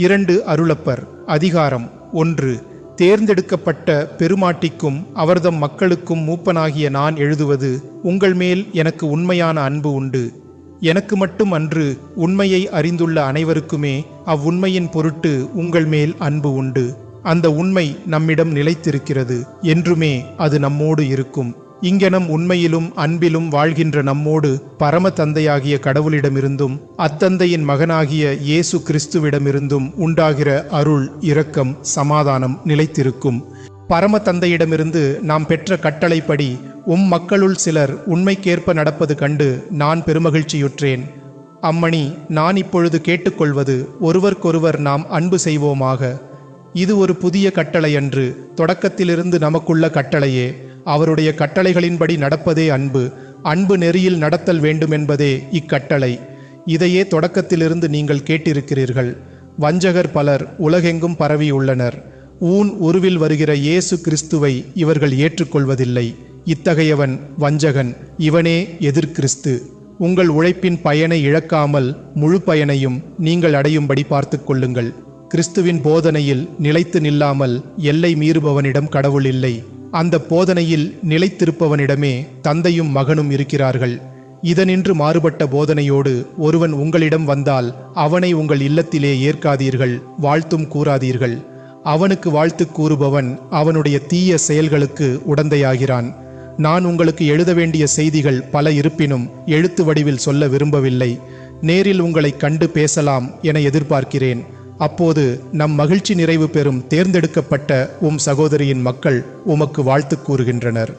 இரண்டு அருளப்பர். அதிகாரம் ஒன்று. தேர்ந்தெடுக்கப்பட்ட பெருமாட்டிக்கும் அவர்தம் மக்களுக்கும் மூப்பனாகிய நான் எழுதுவது உங்கள் மேல் எனக்கு உண்மையான அன்பு உண்டு. எனக்கு மட்டும் அன்று உண்மையை அறிந்துள்ள அனைவருக்குமே அவ்வுண்மையின் பொருட்டு உங்கள் மேல் அன்பு உண்டு. அந்த உண்மை நம்மிடம் நிலைத்திருக்கிறது. என்றுமே அது நம்மோடு இருக்கும். இங்கனம் உண்மையிலும் அன்பிலும் வாழ்கின்ற நம்மோடு பரம தந்தையாகிய கடவுளிடமிருந்தும் அத்தந்தையின் மகனாகிய இயேசு கிறிஸ்துவிடமிருந்தும் உண்டாகிற அருள் இரக்கம் சமாதானம் நிலைத்திருக்கும். பரம தந்தையிடமிருந்து நாம் பெற்ற கட்டளைப்படி உம் மக்களுள் சிலர் உண்மைக்கேற்ப நடப்பது கண்டு நான் பெருமகிழ்ச்சியுற்றேன். அம்மணி நான் இப்பொழுது கேட்டுக்கொள்வது ஒருவர்க்கொருவர் நாம் அன்பு செய்வோமாக. இது ஒரு புதிய கட்டளை அன்று தொடக்கத்திலிருந்து நமக்குள்ள கட்டளையே. அவருடைய கட்டளைகளின்படி நடப்பதே அன்பு. அன்பு நெறியில் நடத்தல் வேண்டுமென்பதே இக்கட்டளை. இதையே தொடக்கத்திலிருந்து நீங்கள் கேட்டிருக்கிறீர்கள். வஞ்சகர் பலர் உலகெங்கும் பரவியுள்ளனர் ஊன் உருவில் வருகிற இயேசு கிறிஸ்துவை இவர்கள் ஏற்றுக்கொள்வதில்லை. இத்தகையவன் வஞ்சகன் இவனே எதிர்கிறிஸ்து உங்கள் உழைப்பின் பயனை இழக்காமல் முழு பயனையும் நீங்கள் அடையும்படி பார்த்து கொள்ளுங்கள். கிறிஸ்துவின் போதனையில் நிலைத்து நில்லாமல் எல்லை மீறுபவனிடம் கடவுள் இல்லை. அந்த போதனையில் நிலைத்திருப்பவனிடமே தந்தையும் மகனும் இருக்கிறார்கள். இதனின்று மாறுபட்ட போதனையோடு ஒருவன் உங்களிடம் வந்தால் அவனை உங்கள் இல்லத்திலே ஏற்காதீர்கள் வாழ்த்தும் கூறாதீர்கள். அவனுக்கு வாழ்த்து கூறுபவன் அவனுடைய தீய செயல்களுக்கு உடந்தையாகிறான். நான் உங்களுக்கு எழுத வேண்டிய செய்திகள் பல இருப்பினும் எழுத்து வடிவில் சொல்ல விரும்பவில்லை. நேரில் உங்களை கண்டு பேசலாம் என எதிர்பார்க்கிறேன். அப்போது நம் மகிழ்ச்சி நிறைவு பெறும் தேர்ந்தெடுக்கப்பட்ட உம் சகோதரியின் மக்கள் உமக்கு வாழ்த்து கூறுகின்றனர்.